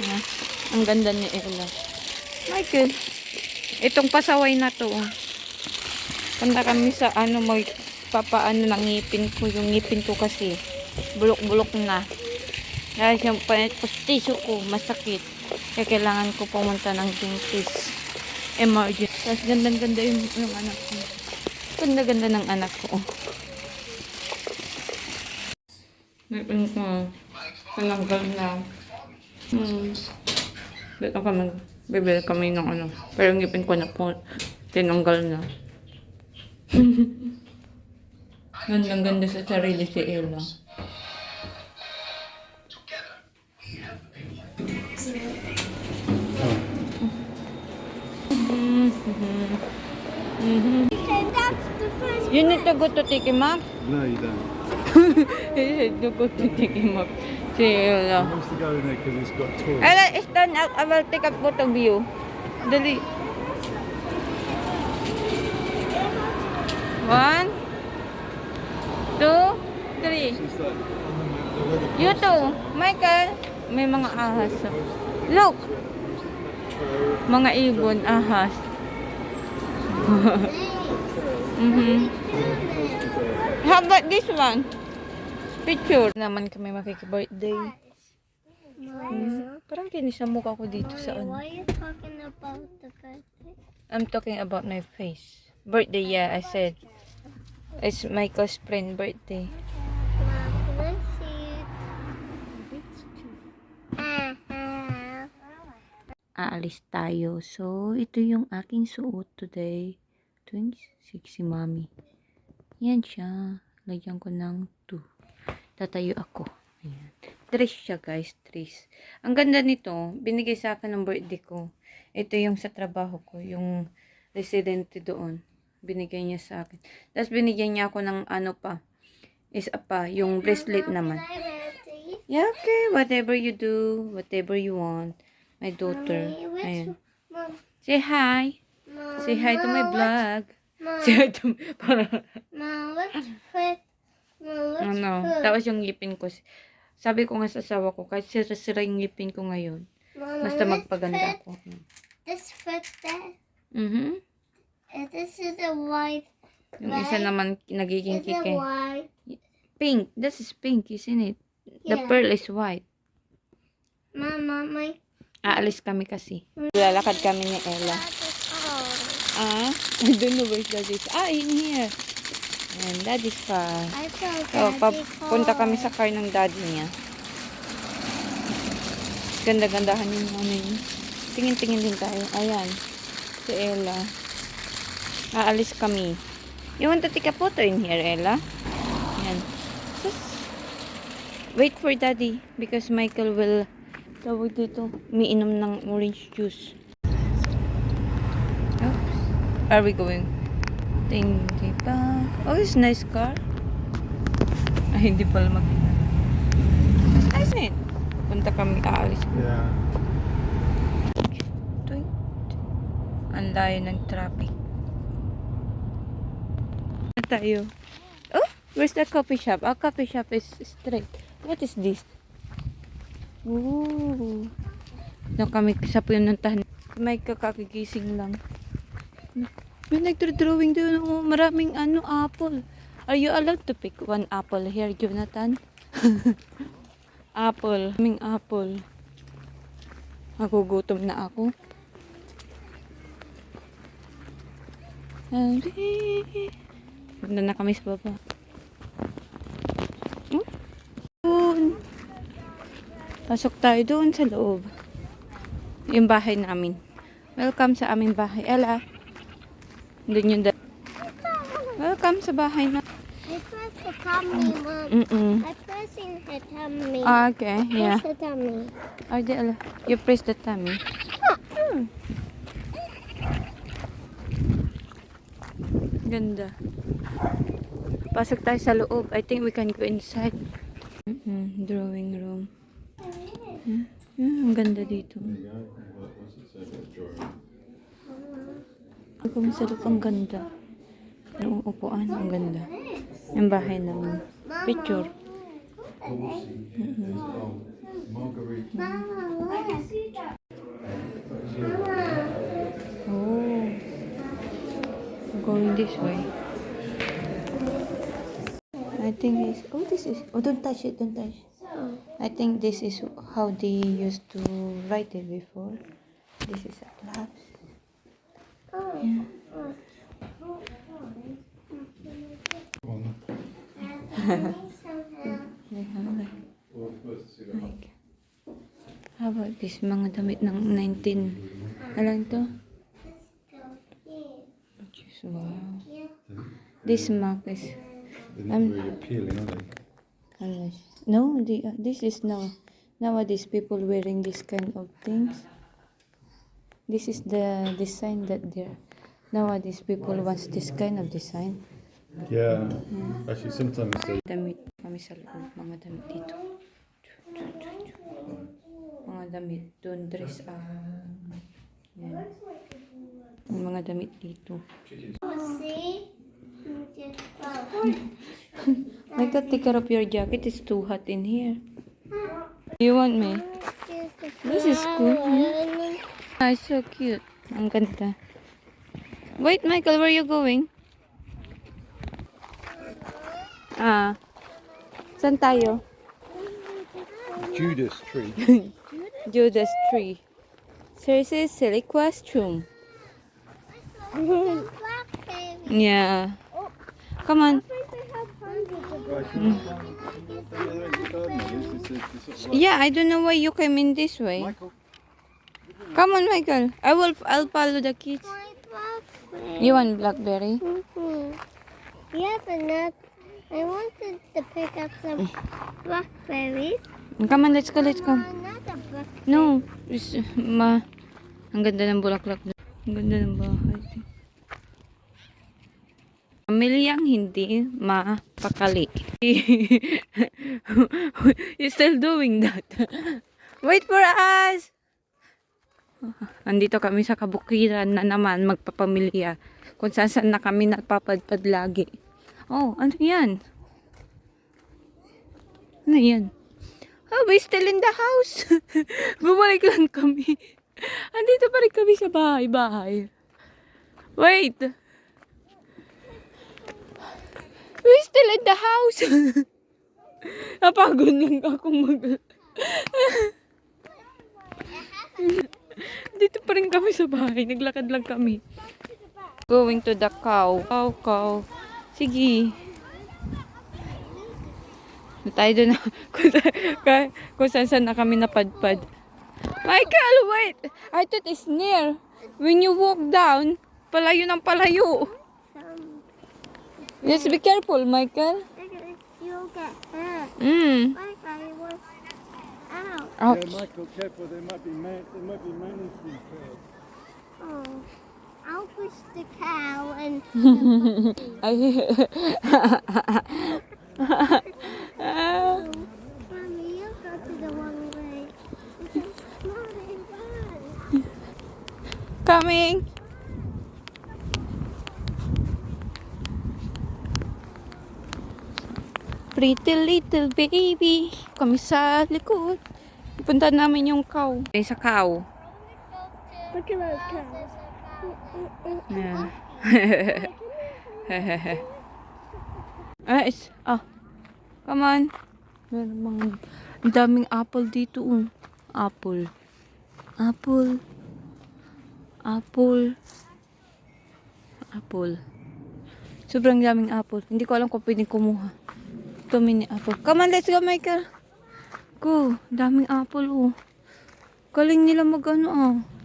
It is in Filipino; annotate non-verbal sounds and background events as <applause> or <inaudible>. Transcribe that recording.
Ha? Ang ganda ni Ella. Michael, itong pasaway na to. oh. Punta kami sa ano, mag papaano ng ngipin ko. Yung ngipin ko kasi, bulok-bulok na. Dahil yung postisyo ko, masakit. Kaya kailangan ko pumunta ng dentist. Emergency. Tapos gandang-ganda yung, yung anak ko. Ganda-ganda ng anak ko. Ngipin ko, talanggal na. Hmm. Dito kami, bibili kami ng ano. Pero yung ngipin ko na po, tinanggal na. <laughs> Gandang ganda sa sarili si Ella. First You need to go to Tiki Mac. No, you don't. <laughs> He said to go to Tiki Mac. Si He wants to go in there because it's got toys. Ella, stand up. I will take a photo of you. Dali. One, two, three. You too. Michael. May mga ahas. Look. Mga ibon, ahas. <laughs> mhm. How about this one? Picture. Naman kami makiki-birthday. Hmm. Parang kinisa mukha ko dito sa ano. Why are you talking about the birthday? I'm talking about my face. Birthday, yeah, I said. It's Michael's friend birthday. Uh-huh. aalis tayo. So, ito yung aking suot today. 26 si mami. Yan siya. Lagyan ko ng 2. Tatayo ako. Ayan. Dress siya guys. Dress. Ang ganda nito. Binigay sa akin ng birthday ko. Ito yung sa trabaho ko. Yung residente doon. Binigay niya sa akin. Tapos binigyan niya ako ng ano pa. Isa pa. Yung bracelet naman. Yeah, okay. Whatever you do. Whatever you want. My daughter. Mommy, Ayan. Mom, Say hi. Mom, Say hi to my vlog. Mom, Say hi to para <laughs> Mom, let's ano. Tapos yung ngipin ko. Sabi ko nga sa asawa ko, kahit sira-sira yung ngipin ko ngayon, Mom, basta magpaganda put ako. This foot there. Mhm. And this is a white. Yung isa naman nagiging kike. white. Pink. This is pink, isn't it? The Yeah. pearl is white. Mom, my. Aalis kami kasi. Lalakad kami ni Ella. Ah, <laughs> I don't know where's daddy's. Ah, in here. And daddy's car. So, papunta kami sa car ng daddy niya. Ganda-gandahan yung ano yun. Tingin-tingin din tayo. Ayan. Si Ella. Aalis kami. You want to take a photo in here, Ella? Ayan. Sus. Wait for daddy because Michael will tawag dito. Umiinom ng orange juice. Oops. Are we going? Hindi pa. Oh, it's nice car. Ay, hindi pala makita. Nice it. Punta kami, aalis. Yeah. Tuwing. Ang layo ng traffic. Na tayo. Oh, where's the coffee shop? Our coffee shop is straight. What is this? Ooh. Doon kami sa pinuntahan. May kakakigising lang. May nagdrawing doon. Oh, maraming ano, apple. Are you allowed to pick one apple here, Jonathan? <laughs> apple. Maraming apple. Nagugutom na ako. <laughs> Punta na kami sa baba. Hmm? Doon. Pasok tayo doon sa loob. Yung bahay namin. Welcome sa aming bahay. Ella. Doon yung da- Welcome sa bahay na. I pressed the tummy, Mom. Mm-mm. I pressing her tummy. Ah, okay. Yeah. Press the tummy. Oh, di. You press the tummy. Ganda. Pasok tayo sa loob. I think we can go inside. Mm-mm, drawing room. Hmm? Hmm, ang ganda dito. Ako sa loob, ang ganda. Yung upuan, ang ganda. Yung bahay namin. Picture. Mama. Oh. Going this way. I think it's, oh, this is, oh, don't touch it, don't touch. I think this is how they used to write it before. This is a class. Yeah. Like, how about this, mga damit ng 19, alam to? Jeez, wow. This map is, Um, no, the, uh, this is now, nowadays people wearing this kind of things. This is the design that they're, nowadays people wants this kind of design. Yeah. Actually, sometimes they. Damit kami sa loob, mga damit dito. Mga damit doon, dress up. Yan. Yung mga damit dito. <laughs> My God, take care of your jacket. It's too hot in here. You want me? This is cool. Ah, it's so cute. Ang ganda. Wait, Michael, where are you going? Ah. Saan tayo? Judas tree. <laughs> Judas tree. Cersei silly question. <laughs> Yeah. Come on. Yeah, I don't know why you came in this way. Michael. Come on, Michael. I will. I'll follow the kids. You want blackberry? Mm-hmm. Yeah, but not. I wanted to pick up some blackberries. Come on, let's go. Let's go. No, is ma. Ang ganda ng bulaklak. Ang ganda ng bahay. Pamilyang hindi mapakali. <laughs> You're still doing that. <laughs> Wait for us! Andito kami sa kabukiran na naman magpapamilya. Kung saan saan na kami napapadpad lagi. Oh, ano yan? Ano yan? Oh, we still in the house. <laughs> Bumalik lang kami. Andito pa rin kami sa bahay-bahay. Wait. We still in the house. <laughs> Napagod lang ako mag... <laughs> Dito pa rin kami sa bahay. Naglakad lang kami. Going to the cow. Cow, cow. Sige. Tayo doon na. <laughs> Kung, sa- ka- kung saan saan na kami napadpad. Michael, wait! I thought it's near. When you walk down, palayo ng palayo. Just be careful, Michael. Mm. Ouch. Yeah, Michael, careful. There might be man. There might be mayonnaise in the crowd. Oh. I'll push the cow and <laughs> Ay. Mommy, you go to the wrong way. Mommy, run. Coming. Pretty little baby. Kami sa likod. Punta namin yung cow. Eh, sa cow. Look at those cows. Yeah. ah, it's, ah. Come on. Meron mga, ang daming apple dito, oh. Apple. Apple. Apple. Apple. Sobrang daming apple. Hindi ko alam kung pwedeng kumuha. Ito mini apple. Come on, let's go, Michael. Go. Daming apple, oh. Galing nila mag ano, ah.